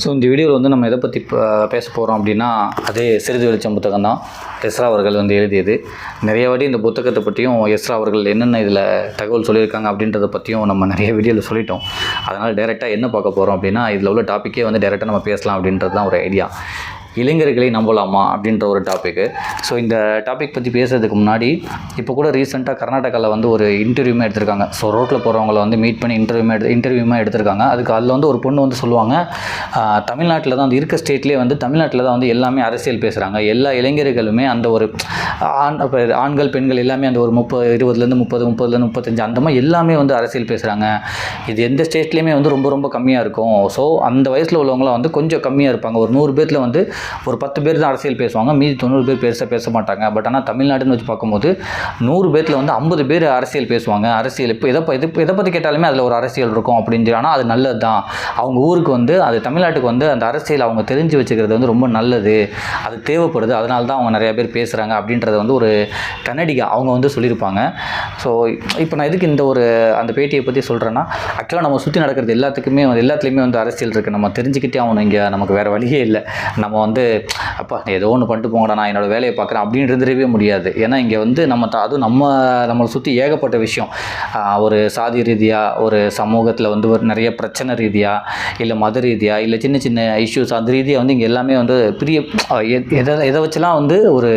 So இந்த வீடியோவில் வந்து நம்ம எதை பற்றி பேச போகிறோம் அப்படின்னா அதே சிறிது வெளிச்சம் புத்தகம் தான். எஸ்ரா அவர்கள் வந்து எழுதியது. நிறைய வாட்டி இந்த புத்தகத்தை பற்றியும் எஸ்ரா அவர்கள் என்னென்ன இதில் தகவல் சொல்லியிருக்காங்க அப்படின்றத பற்றியும் நம்ம நிறைய வீடியோவில் சொல்லிட்டோம். அதனால் டேரெக்டாக என்ன பார்க்க போகிறோம் அப்படின்னா இதில் உள்ள டாப்பிக்கே வந்து டேரெக்டாக நம்ம பேசலாம் அப்படின்றது தான் ஒரு ஐடியா இளைஞர்களை நம்பலாமா அப்படின்ற ஒரு டாப்பிக்கு ஸோ இந்த டாபிக் பற்றி பேசுறதுக்கு முன்னாடி இப்போ கூட ரீசெண்டாக கர்நாடகாவில் வந்து ஒரு இன்டர்வியூமே எடுத்திருக்காங்க. ஸோ ரோட்டில் போகிறவங்கள வந்து மீட் பண்ணி இன்டர்வியூமே எடுத்து இன்டர்வியூமே எடுத்திருக்காங்க. அதுக்கு அதில் வந்து ஒரு பொண்ணு வந்து சொல்லுவாங்க தமிழ்நாட்டில் தான் வந்து இருக்க ஸ்டேட்லேயே வந்து தமிழ்நாட்டில் தான் வந்து எல்லாமே அரசியல் பேசுகிறாங்க எல்லா இளைஞர்களுமே அந்த ஒரு ஆண் ஆண்கள் பெண்கள் எல்லாமே அந்த ஒரு முப்பது இருபதுலேருந்து முப்பது முப்பதுலேருந்து முப்பத்தஞ்சு அந்த மாதிரி எல்லாமே வந்து அரசியல் பேசுகிறாங்க இது எந்த ஸ்டேட்லேயுமே வந்து ரொம்ப ரொம்ப கம்மியாக இருக்கும். ஸோ அந்த வயசில் உள்ளவங்களாம் வந்து கொஞ்சம் கம்மியாக இருப்பாங்க. ஒரு நூறு பேர்த்தில் வந்து ஒரு பத்து பேர் தான் அரசியல் பேசுவாங்க. மீதி தொண்ணூறு பேர் பெருசாக பேச மாட்டாங்க. பட் ஆனால் தமிழ்நாடுன்னு வச்சு பார்க்கும்போது நூறு பேரில் வந்து ஐம்பது பேர் அரசியல் பேசுவாங்க. அரசியல் இப்போ எதை ப- எது எதை பற்றி கேட்டாலுமே அதில் ஒரு அரசியல் இருக்கும் அப்படின்னு சொல்லி. ஆனால் அது நல்லது தான் அவங்க ஊருக்கு வந்து அது தமிழ்நாட்டுக்கு வந்து அந்த அரசியல் அவங்க தெரிஞ்சு வச்சுக்கிறது வந்து ரொம்ப நல்லது. அது தேவைப்படுது. அதனால தான் அவங்க நிறையா பேர் பேசுகிறாங்க அப்படின்றத வந்து ஒரு கன்னடிகா அவங்க வந்து சொல்லியிருப்பாங்க. ஸோ இப்போ நான் எதுக்கு இந்த ஒரு அந்த பேட்டியை பற்றி சொல்கிறேன்னா ஆக்சுவலாக நம்ம சுற்றி நடக்கிறது எல்லாத்துக்குமே வந்து எல்லாத்துலேயுமே வந்து அரசியல் இருக்குது நம்ம தெரிஞ்சுக்கிட்டே அவங்க இங்கே. நமக்கு வேறு வழியே இல்லை. நம்ம வந்து வந்து அப்பா ஏதோ ஒன்று பண்ணிட்டு போங்கடா நான் என்னோட வேலையை பார்க்குறேன் அப்படின்னு இருந்துடவே முடியாது. ஏன்னா இங்கே வந்து நம்ம த- அதுவும் நம்ம நம்மளை சுற்றி ஏகப்பட்ட விஷயம். ஒரு சாதி ரீதியாக ஒரு சமூகத்தில் வந்து ஒரு நிறைய பிரச்சனை ரீதியாக இல்லை மத ரீதியாக இல்லை சின்ன சின்ன இஷ்யூஸ் அந்த ரீதியாக வந்து இங்கே எல்லாமே வந்து பெரிய எதை எதை வச்சுலாம் வந்து ஒரு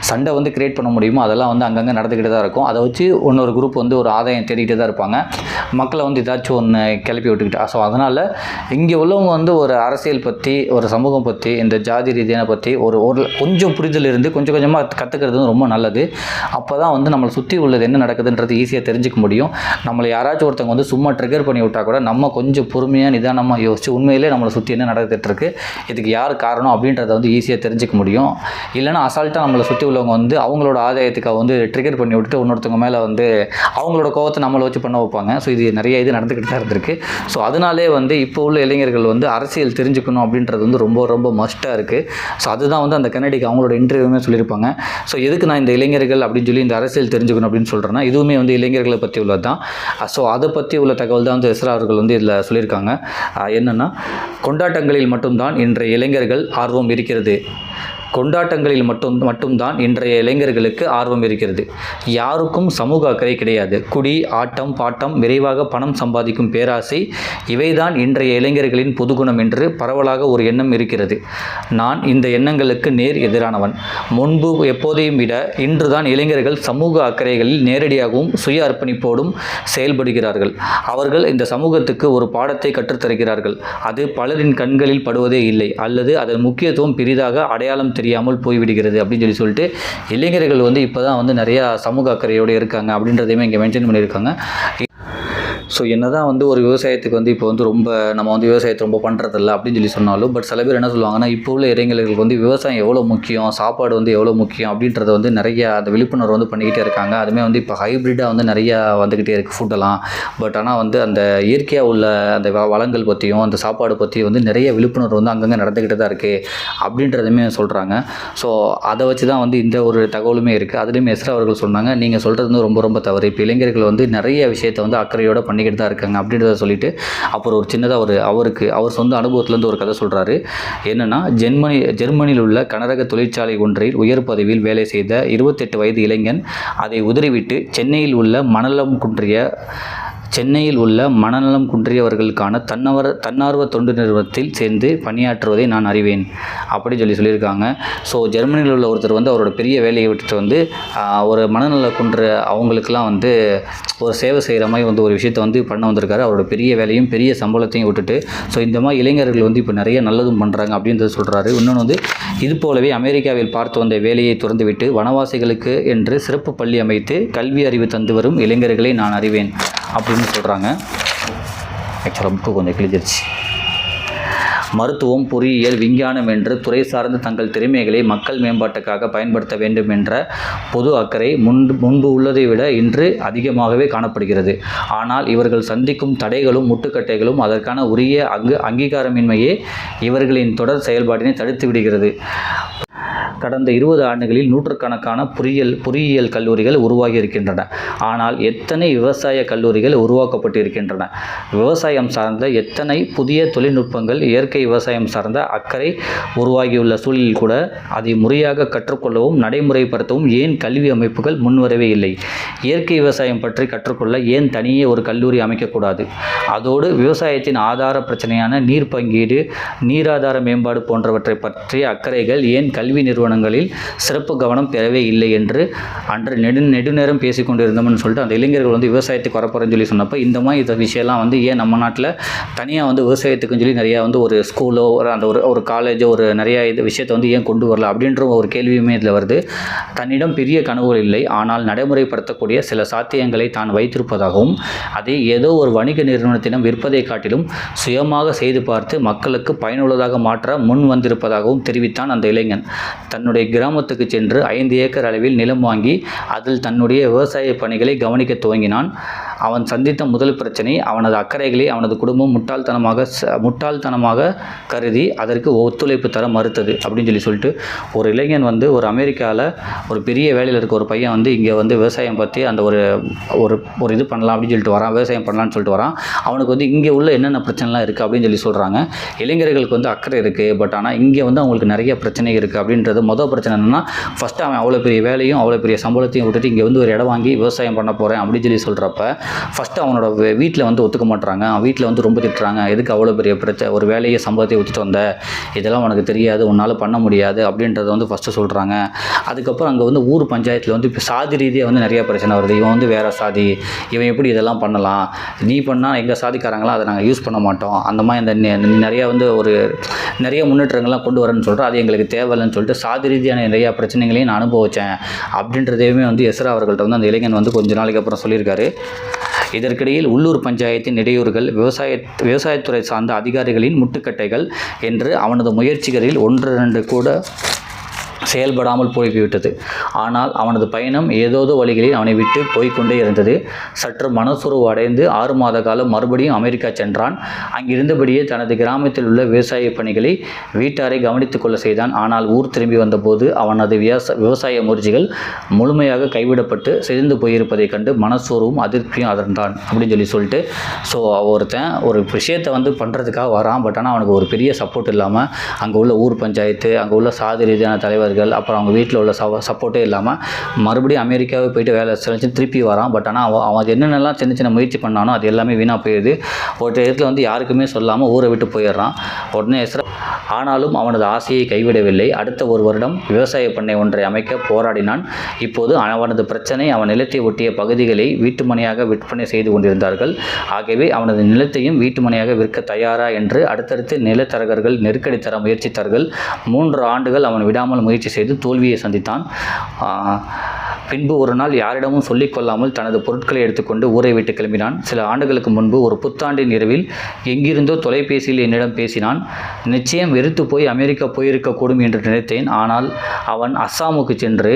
சண்டை வந்து கிரியேட் பண்ண முடியுமோ அதெல்லாம் வந்து அங்கங்கே நடந்துக்கிட்டு தான் இருக்கும். அதை வச்சு இன்னொரு குரூப் வந்து ஒரு ஆதாயம் தேடிக்கிட்டே தான் இருப்பாங்க. மக்களை வந்து ஏதாச்சும் ஒன்று கிளப்பி விட்டுக்கிட்டு. ஸோ அதனால் இங்கே உள்ளவங்க வந்து ஒரு அரசியல் பற்றி ஒரு சமூகம் பற்றி இந்த ஜாதி ரீதியான பற்றி ஒரு ஒரு கொஞ்சம் புரிதல் இருந்து கொஞ்சம் கொஞ்சமாக கற்றுக்கிறது வந்து ரொம்ப நல்லது. அப்போ தான் வந்து நம்மளை சுற்றி உள்ளது என்ன நடக்குதுன்றது ஈஸியாக தெரிஞ்சுக்க முடியும். நம்மளை யாராச்சும் ஒருத்தவங்க வந்து சும்மா ட்ரிகர் பண்ணி விட்டா கூட நம்ம கொஞ்சம் பொறுமையாக நிதானமாக யோசிச்சு உண்மையிலே நம்மளை சுற்றி என்ன நடந்துட்டுருக்கு இதுக்கு யார் காரணம் அப்படின்றத வந்து ஈஸியாக தெரிஞ்சுக்க முடியும். இல்லைன்னா அசால்ட்டாக நம்மளை சுற்றி உள்ளவங்க வந்து அவங்களோட ஆதாயத்துக்காக வந்து ட்ரிகர் பண்ணி விட்டுட்டு இன்னொருத்தவங்க மேலே வந்து அவங்களோட கோவத்தை நம்மளை வச்சு பண்ண வைப்பாங்க. ஸோ இது நிறைய இது நடந்துக்கிட்டு தான் இருந்திருக்கு. ஸோ அதனாலே வந்து இப்போ உள்ள இளைஞர்கள் வந்து அரசியல் தெரிஞ்சுக்கணும் அப்படின்றது வந்து ரொம்ப ரொம்ப மஸ்ட்டாக இருக்குது ஸோ அதுதான் வந்து அந்த கன்னடிக்கு அவங்களோட இன்டர்வியூமே சொல்லியிருப்பாங்க. ஸோ எதுக்கு நான் இந்த இளைஞர்கள் அப்படின்னு சொல்லி இந்த அரசியல் தெரிஞ்சுக்கணும் அப்படின்னு சொல்கிறேன்னா இதுவுமே வந்து இளைஞர்களை பற்றி உள்ளது தான் ஸோ அதை பற்றி உள்ள தகவல் தான் வந்து எஸ்ரா அவர்கள் வந்து இதில் சொல்லியிருக்காங்க. என்னென்னா கொண்டாட்டங்களில் மட்டும்தான் இன்றைய இளைஞர்கள் ஆர்வம் இருக்கிறது. கொண்டாட்டங்களில் மட்டும் மட்டும்தான் இன்றைய இளைஞர்களுக்கு ஆர்வம் இருக்கிறது. யாருக்கும் சமூக அக்கறை கிடையாது. குடி ஆட்டம் பாட்டம் விரைவாக பணம் சம்பாதிக்கும் பேராசை இவைதான் இன்றைய இளைஞர்களின் பொதுகுணம் என்று பரவலாக ஒரு எண்ணம் இருக்கிறது. நான் இந்த எண்ணங்களுக்கு நேர் எதிரானவன். முன்பு எப்போதையும் விட இன்றுதான் இளைஞர்கள் சமூக அக்கறைகளில் நேரடியாகவும் சுய அர்ப்பணிப்போடும் செயல்படுகிறார்கள். அவர்கள் இந்த சமூகத்துக்கு ஒரு பாடத்தை கற்றுத்தருகிறார்கள். அது பலரின் கண்களில் படுவதே இல்லை. அல்லது அதன் முக்கியத்துவம் பெரிதாக அடையாளம் தெரியாமல் போய்விடுகிறது அப்படின்னு சொல்லி சொல்லிட்டு இளைஞர்கள் வந்து இப்போ தான் வந்து நிறையா சமூக அக்கறையோடு இருக்காங்க அப்படின்றதையுமே இங்கே மென்ஷன் பண்ணியிருக்காங்க. ஸோ என்னதான் வந்து ஒரு விவசாயத்துக்கு வந்து இப்போ வந்து ரொம்ப நம்ம வந்து விவசாயத்தை ரொம்ப பண்ணுறதில்ல அப்படின்னு சொல்லி சொன்னாலும் பட் சில பேர் என்ன சொல்லுவாங்கன்னா இப்போ உள்ள இளைஞர்களுக்கு வந்து விவசாயம் எவ்வளோ முக்கியம் சாப்பாடு வந்து எவ்வளோ முக்கியம் அப்படின்றத வந்து நிறைய அந்த விழிப்புணர்வு வந்து பண்ணிக்கிட்டே இருக்காங்க. அதுமே வந்து இப்போ ஹைப்ரிட்டாக வந்து நிறையா வந்துக்கிட்டே இருக்குது ஃபுட்டெல்லாம் பட் ஆனால் வந்து அந்த இயற்கையாக உள்ள அந்த வ- வளங்கள் பற்றியும் அந்த சாப்பாடு பற்றியும் வந்து நிறைய விழிப்புணர்வு வந்து அங்கங்கே நடந்துக்கிட்டு தான் இருக்குது அப்படின்றதுமே சொல்கிறாங்க ஸோ அதை வச்சு தான் வந்து இந்த ஒரு தகவலுமே இருக்குது அதுலேயுமே எஸ்ரா அவர்கள் சொன்னாங்க நீங்கள் சொல்கிறது வந்து ரொம்ப ரொம்ப தவறு. இப்போ இளைஞர்கள் வந்து நிறைய விஷயத்தை வந்து அக்கறையோடு பண்ணி பண்ணிக்கிட்டு தான் இருக்காங்க அப்படின்றத சொல்லிட்டு அப்புறம் ஒரு சின்னதாக ஒரு அவருக்கு அவர் சொந்த அனுபவத்திலேருந்து ஒரு கதை சொல்கிறாரு என்னென்னா ஜெர்மனி ஜெர்மனியில் உள்ள கனரக தொழிற்சாலை ஒன்றில் உயர் பதவியில் வேலை செய்த இருபத்தெட்டு வயது இளைஞன் அதை உதறிவிட்டு சென்னையில் உள்ள மணலம் குன்றிய சென்னையில் உள்ள மனநலம் குன்றியவர்களுக்கான தன்னவர் தன்னார்வ தொண்டு நிறுவனத்தில் சேர்ந்து பணியாற்றுவதை நான் அறிவேன் அப்படின்னு சொல்லி சொல்லியிருக்காங்க. ஸோ ஜெர்மனியில் உள்ள ஒருத்தர் வந்து அவரோட பெரிய வேலையை விட்டுட்டு வந்து ஒரு மனநல குன்ற அவங்களுக்கெல்லாம் வந்து ஒரு சேவை செய்கிற மாதிரி வந்து ஒரு விஷயத்தை வந்து பண்ண வந்திருக்காரு. அவரோட பெரிய வேலையும் பெரிய சம்பளத்தையும் விட்டுட்டு ஸோ இந்த மாதிரி இளைஞர்கள் வந்து இப்போ நிறைய நல்லதும் பண்ணுறாங்க அப்படின்றத சொல்கிறாரு இன்னொன்று வந்து இது போலவே அமெரிக்காவில் பார்த்து வந்த வேலையை துறந்துவிட்டு வனவாசிகளுக்கு என்று சிறப்பு பள்ளி அமைத்து கல்வி அறிவு தந்து வரும் இளைஞர்களை நான் அறிவேன். அப்படின்னு சொல்கிறாங்க ஆக்சுவலாக புக்கு கொஞ்சம் கிழிஞ்சிருச்சு. மருத்துவம் பொறியியல் விஞ்ஞானம் என்று துறை சார்ந்து தங்கள் திறமைகளை மக்கள் மேம்பாட்டுக்காக பயன்படுத்த வேண்டும் என்ற பொது அக்கறை முன்பு முன்பு உள்ளதை விட இன்று அதிகமாகவே காணப்படுகிறது. ஆனால் இவர்கள் சந்திக்கும் தடைகளும் முட்டுக்கட்டைகளும் அதற்கான உரிய அங்கு அங்கீகாரமின்மையே இவர்களின் தொடர் செயல்பாட்டினை தடுத்து விடுகிறது. கடந்த இருபது ஆண்டுகளில் நூற்றுக்கணக்கான பொறியியல் பொறியியல் கல்லூரிகள் உருவாகி இருக்கின்றன ஆனால் எத்தனை விவசாய கல்லூரிகள் உருவாக்கப்பட்டு இருக்கின்றன விவசாயம் சார்ந்த எத்தனை புதிய தொழில்நுட்பங்கள் இயற்கை விவசாயம் சார்ந்த அக்கறை உருவாகியுள்ள சூழலில் கூட அதை முறையாக கற்றுக்கொள்ளவும் நடைமுறைப்படுத்தவும் ஏன் கல்வி அமைப்புகள் முன்வரவே இல்லை? இயற்கை விவசாயம் பற்றி கற்றுக்கொள்ள ஏன் தனியே ஒரு கல்லூரி அமைக்கக்கூடாது? அதோடு விவசாயத்தின் ஆதார பிரச்சனையான நீர் பங்கீடு நீராதார மேம்பாடு போன்றவற்றை பற்றிய அக்கறைகள் ஏன் கல்வி நிறுவனங்களில் சிறப்பு கவனம் பெறவே இல்லை என்று அன்று நெடு நெடுநேரம் பேசி கொண்டிருந்தோம்னு சொல்லிட்டு அந்த இளைஞர்கள் வந்து விவசாயத்துக்கு வரப்போகிறேன்னு சொல்லி சொன்னப்போ இந்த மாதிரி இந்த விஷயம்லாம் வந்து ஏன் நம்ம நாட்டில் தனியாக வந்து விவசாயத்துக்குன்னு சொல்லி நிறையா வந்து ஒரு ஸ்கூலோ ஒரு அந்த ஒரு ஒரு காலேஜோ ஒரு நிறைய இது விஷயத்தை வந்து ஏன் கொண்டு வரல அப்படின்ற ஒரு கேள்வியுமே இதில் வருது. தன்னிடம் பெரிய கனவுகள் இல்லை. ஆனால் நடைமுறைப்படுத்தக்கூடிய சில சாத்தியங்களை தான் வைத்திருப்பதாகவும் அதை ஏதோ ஒரு வணிக நிறுவனத்திடம் விற்பதை காட்டிலும் சுயமாக செய்து பார்த்து மக்களுக்கு பயனுள்ளதாக மாற்ற முன் வந்திருப்பதாகவும் தெரிவித்தான் அந்த இளைஞன். தன்னுடைய கிராமத்துக்கு சென்று ஐந்து ஏக்கர் அளவில் நிலம் வாங்கி அதில் தன்னுடைய விவசாய பணிகளை கவனிக்க துவங்கினான். அவன் சந்தித்த முதல் பிரச்சனை அவனது அக்கறைகளை அவனது குடும்பம் முட்டாள்தனமாக ச- முட்டாள்தனமாக கருதி அதற்கு ஒத்துழைப்பு தர மறுத்தது அப்படின்னு சொல்லி சொல்லிட்டு ஒரு இளைஞன் வந்து ஒரு அமெரிக்காவில் ஒரு பெரிய வேலையில் இருக்க ஒரு பையன் வந்து இங்கே வந்து விவசாயம் பற்றி அந்த ஒரு ஒரு ஒரு இது பண்ணலாம் அப்படின்னு சொல்லிட்டு வரான் விவசாயம் பண்ணலான்னு சொல்லிட்டு வரான். அவனுக்கு வந்து இங்கே உள்ள என்னென்ன பிரச்சனைலாம் இருக்குது அப்படின்னு சொல்லி சொல்கிறாங்க இளைஞர்களுக்கு வந்து அக்கறை இருக்குது பட் ஆனால் இங்கே வந்து அவங்களுக்கு நிறைய பிரச்சனை இருக்குது அப்படின்றது மொதல் பிரச்சனை என்னென்னா ஃபஸ்ட்டு அவன் அவ்வளோ பெரிய வேலையும் அவ்வளோ பெரிய சம்பளத்தையும் விட்டுட்டு இங்கே வந்து ஒரு இடம் வாங்கி விவசாயம் பண்ண போகிறேன் அப்படின்னு சொல்லி சொல்கிறப்ப ஃபஸ்ட்டு அவனோட வீட்டில் வந்து ஒத்துக்க மாட்றாங்க. அவன் வீட்டில் வந்து ரொம்ப திட்டுறாங்க. எதுக்கு அவ்வளோ பெரிய பிரச்சனை ஒரு வேலையை சம்பளத்தை விட்டுட்டு வந்த? இதெல்லாம் உனக்கு தெரியாது. உன்னால் பண்ண முடியாது அப்படின்றத வந்து ஃபஸ்ட்டு சொல்கிறாங்க அதுக்கப்புறம் அங்கே வந்து ஊர் பஞ்சாயத்தில் வந்து இப்போ சாதி ரீதியாக வந்து நிறைய பிரச்சனை வருது. இவன் வந்து வேறு சாதி. இவன் எப்படி இதெல்லாம் பண்ணலாம்? நீ பண்ணால் எங்கள் சாதிக்காரங்களாம் அதை நாங்கள் யூஸ் பண்ண மாட்டோம். அந்த மாதிரி இந்த நிறையா வந்து ஒரு நிறைய முன்னேற்றங்கள்லாம் கொண்டு வரேன்னு சொல்கிறோம் அது எங்களுக்கு தேவையில்லைன்னு சொல்லிட்டு சாதி ரீதியான நிறைய பிரச்சனைகளையும் நான் அனுபவித்தேன் அப்படின்றதையுமே வந்து எஸ்ரா அவர்கள்ட்ட வந்து அந்த இளைஞன் வந்து கொஞ்ச நாளைக்கு அப்புறம் சொல்லியிருக்காரு. இதற்கிடையில் உள்ளூர் பஞ்சாயத்தின் இடையூறுகள் விவசாய விவசாயத்துறை சார்ந்த அதிகாரிகளின் முட்டுக்கட்டைகள் என்று அவனது முயற்சிகளில் ஒன்று ரெண்டு கூட செயல்படாமல் போய்விட்டது. ஆனால் அவனது பயணம் ஏதோதோ வழிகளில் அவனை விட்டு போய்க்கொண்டே இருந்தது. சற்று மனசுறவு அடைந்து ஆறு மாத காலம் மறுபடியும் அமெரிக்கா சென்றான். அங்கிருந்தபடியே தனது கிராமத்தில் உள்ள விவசாய பணிகளை வீட்டாரை கவனித்துக் கொள்ள செய்தான். ஆனால் ஊர் திரும்பி வந்தபோது அவனது விவசாய முயற்சிகள் முழுமையாக கைவிடப்பட்டு சிதைந்து போயிருப்பதைக் கண்டு மனசோர்வும் அதிர்ச்சியும் அதர்ந்தான் அப்படின்னு சொல்லி சொல்லிட்டு ஸோ ஒருத்தன் ஒரு விஷயத்தை வந்து பண்ணுறதுக்காக வரான். பட் ஆனால் அவனுக்கு ஒரு பெரிய சப்போர்ட் இல்லாமல் அங்கே உள்ள ஊர் பஞ்சாயத்து அங்கே உள்ள சாதி ரீதியான தலைவர்கள் அப்புறம் அவங்க வீட்டில் உள்ள சவ சப்போர்ட்டே இல்லாமல் மறுபடியும் அமெரிக்காவே போயிட்டு வேலை செஞ்சு திருப்பி வரான். பட் ஆனால் அவன் அவன் என்னென்னலாம் சின்ன சின்ன முயற்சி பண்ணானோ அது எல்லாமே வீணாக போயிடுது. ஒரு இடத்துல வந்து யாருக்குமே சொல்லாமல் ஊரை விட்டு போயிடுறான். உடனே எஸ்ரா ஆனாலும் அவனது ஆசையை கைவிடவில்லை. அடுத்த ஒரு வருடம் விவசாய பண்ணை ஒன்றை அமைக்க போராடினான். இப்போது அவனது பிரச்சனை அவன் நிலத்தை ஒட்டிய பகுதிகளை வீட்டுமனையாக விற்பனை செய்து கொண்டிருந்தார்கள். ஆகவே அவனது நிலத்தையும் வீட்டுமனையாக விற்க தயாரா என்று அடுத்தடுத்து நிலத்தரகர்கள் நெருக்கடி தர முயற்சித்தார்கள். மூன்று ஆண்டுகள் அவன் விடாமல் முயற்சி செய்து தோல்வியை சந்தித்தான். பின்பு ஒரு நாள் யாரிடமும் சொல்லிக்கொள்ளாமல் தனது பொருட்களை எடுத்துக்கொண்டு ஊரை விட்டு கிளம்பினான். சில ஆண்டுகளுக்கு முன்பு ஒரு புத்தாண்டின் இரவில் எங்கிருந்தோ தொலைபேசியில் என்னிடம் பேசினான். நிச்சயம் வெறுத்து போய் அமெரிக்கா போயிருக்கக்கூடும் என்று நினைத்தேன். ஆனால் அவன் அஸ்ஸாமுக்கு சென்று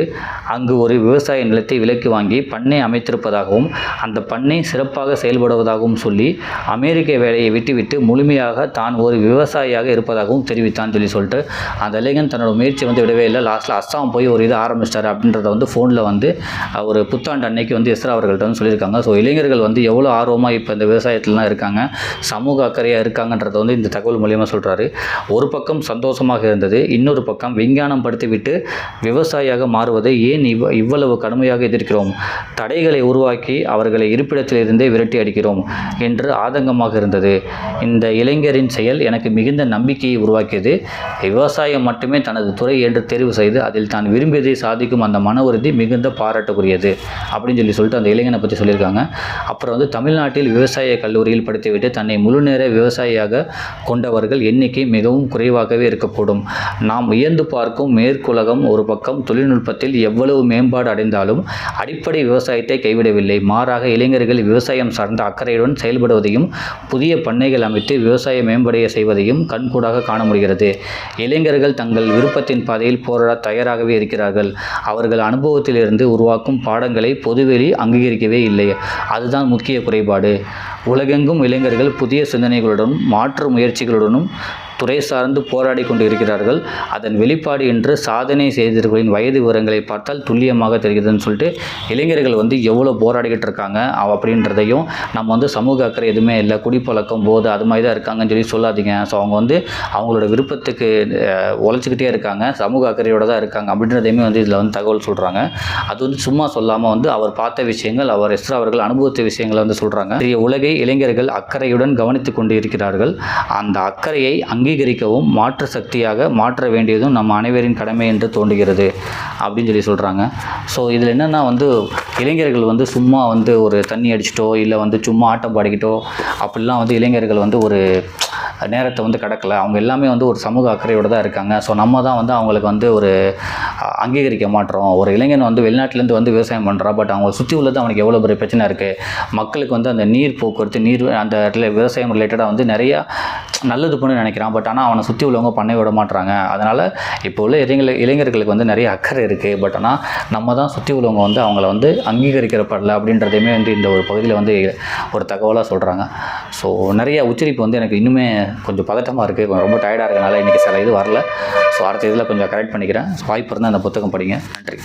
அங்கு ஒரு விவசாய நிலத்தை விலைக்கு வாங்கி பண்ணை அமைத்திருப்பதாகவும் அந்த பண்ணை சிறப்பாக செயல்படுவதாகவும் சொல்லி அமெரிக்க வேலையை விட்டுவிட்டு முழுமையாக தான் ஒரு விவசாயியாக இருப்பதாகவும் தெரிவித்தான் சொல்லி சொல்லிட்டு அந்த இளைஞன் தன்னோட முயற்சி வந்து விடவே இல்லை. லாஸ்ட்டில் அஸ்ஸாம் போய் ஒரு இது ஆரம்பிச்சிட்டார் அப்படின்றத வந்து ஃபோனில் வந்து வந்து ஒரு புத்தாண்டு அன்னைக்கு வந்து எஸ்ரா அவர்கள்ட்ட வந்து சொல்லியிருக்காங்க. ஸோ இளைஞர்கள் வந்து எவ்வளோ ஆர்வமாக இப்போ இந்த விவசாயத்துலலாம் இருக்காங்க சமூக அக்கறையாக இருக்காங்கன்றத வந்து இந்த தகவல் மூலியமாக சொல்கிறாரு ஒரு பக்கம் சந்தோஷமாக இருந்தது இன்னொரு பக்கம் விஞ்ஞானம் படுத்திவிட்டு விவசாயியாக மாறுவதை ஏன் இவ் இவ்வளவு கடுமையாக எதிர்க்கிறோம்? தடைகளை உருவாக்கி அவர்களை இருப்பிடத்திலிருந்தே விரட்டி அடிக்கிறோம் என்று ஆதங்கமாக இருந்தது. இந்த இளைஞரின் செயல் எனக்கு மிகுந்த நம்பிக்கையை உருவாக்கியது. விவசாயம் மட்டுமே தனது துறை என்று தெரிவு செய்து அதில் தான் விரும்பியதை சாதிக்கும் அந்த மன உறுதி மிகுந்த பாராட்டுக்குரியது அப்படின்னு சொல்லி சொல்லிட்டு அந்த இளைஞனை பற்றி சொல்லியிருக்காங்க. அப்புறம் வந்து தமிழ்நாட்டில் விவசாய கல்லூரியில் படித்துவிட்டு தன்னை முழுநேர விவசாயியாக கொண்டவர்கள் எண்ணிக்கை மிகவும் குறைவாகவே இருக்கக்கூடும். நாம் வியந்து பார்க்கும் மேற்குலகம் ஒரு பக்கம் தொழில்நுட்பத்தில் எவ்வளவு மேம்பாடு அடைந்தாலும் அடிப்படை விவசாயத்தை கைவிடவில்லை. மாறாக இளைஞர்கள் விவசாயம் சார்ந்த அக்கறையுடன் செயல்படுவதையும் புதிய பண்ணைகள் அமைத்து விவசாய மேம்படைய செய்வதையும் கண்கூடாக காண முடிகிறது. இளைஞர்கள் தங்கள் விருப்பத்தின் பாதையில் போராட தயாராகவே இருக்கிறார்கள். அவர்கள் அனுபவத்தில் இருந்து இருந்து உருவாக்கும் பாடங்களை பொதுவெளி அங்கீகரிக்கவே இல்லை. அதுதான் முக்கிய குறைபாடு. உலகெங்கும் இளைஞர்கள் புதிய சிந்தனைகளுடனும் மாற்று முயற்சிகளுடனும் துறை சார்ந்து போராடி கொண்டு இருக்கிறார்கள் அதன் வெளிப்பாடு என்று சாதனை செய்தவர்களின் வயது விவரங்களை பார்த்தால் துல்லியமாக தெரிகிறதுன்னு சொல்லிட்டு இளைஞர்கள் வந்து எவ்வளோ போராடிக்கிட்டு இருக்காங்க அவ- அப்படின்றதையும் நம்ம வந்து சமூக அக்கறை எதுவுமே இல்லை குடிப்பழக்கம் போது அது மாதிரி தான் இருக்காங்கன்னு சொல்லி சொல்லாதீங்க. ஸோ அவங்க வந்து அவங்களோட விருப்பத்துக்கு உழைச்சிக்கிட்டே இருக்காங்க சமூக அக்கறையோட தான் இருக்காங்க அப்படின்றதையுமே வந்து இதில் வந்து தகவல் சொல்கிறாங்க அது வந்து சும்மா சொல்லாமல் வந்து அவர் பார்த்த விஷயங்கள் அவர் எஸ்ரா அவர்கள் அனுபவித்த விஷயங்களை வந்து சொல்கிறாங்க உலகை இளைஞர்கள் அக்கறையுடன் கவனித்து கொண்டு இருக்கிறார்கள் அந்த அக்கறையை அங்கே அங்கீகரிக்கவும் மாற்று சக்தியாக மாற்ற வேண்டியதும் நம்ம அனைவரின் கடமை என்று தோன்றுகிறது அப்படின்னு சொல்லி சொல்கிறாங்க ஸோ இதில் என்னென்னா வந்து இளைஞர்கள் வந்து சும்மா வந்து ஒரு தண்ணி அடிச்சிட்டோ இல்லை வந்து சும்மா ஆட்டம் பாடிக்கிட்டோ அப்படிலாம் வந்து இளைஞர்கள் வந்து ஒரு நேரத்தை வந்து கடக்கலை. அவங்க எல்லாமே வந்து ஒரு சமூக அக்கறையோடு தான் இருக்காங்க. ஸோ நம்ம தான் வந்து அவங்களுக்கு வந்து ஒரு அங்கீகரிக்க மாட்டோம். ஒரு இளைஞன் வந்து வெளிநாட்டிலேருந்து வந்து விவசாயம் பண்ணுறான் பட் அவங்க சுற்றி உள்ளது அவனுக்கு எவ்வளோ பெரிய பிரச்சனை இருக்குது மக்களுக்கு வந்து அந்த நீர் போக்குவரத்து நீர் அந்த விவசாயம் ரிலேட்டடாக வந்து நிறையா நல்லது பண்ணு நினைக்கிறான். பட் ஆனால் அவனை சுற்றி உள்ளவங்க பண்ண விட மாட்டுறாங்க அதனால் இப்போ உள்ள இளைஞர் இளைஞர்களுக்கு வந்து நிறைய அக்கறை இருக்குது பட் ஆனால் நம்ம தான் சுற்றி உள்ளவங்க வந்து அவங்கள வந்து அங்கீகரிக்கிறப்படல அப்படின்றதையுமே வந்து இந்த ஒரு பகுதியில் வந்து ஒரு தகவலாக சொல்கிறாங்க ஸோ நிறைய உச்சரிப்பு வந்து எனக்கு இன்னுமே கொஞ்சம் பதட்டமாக இருக்குது ரொம்ப டயர்டாக இருக்கனால இன்றைக்கி சில இது வரல. ஸோ அடுத்த இதில் கொஞ்சம் கரெக்ட் பண்ணிக்கிறேன். வாய்ப்பு இருந்தால் அந்த புத்தகம் படிங்க. நன்றி.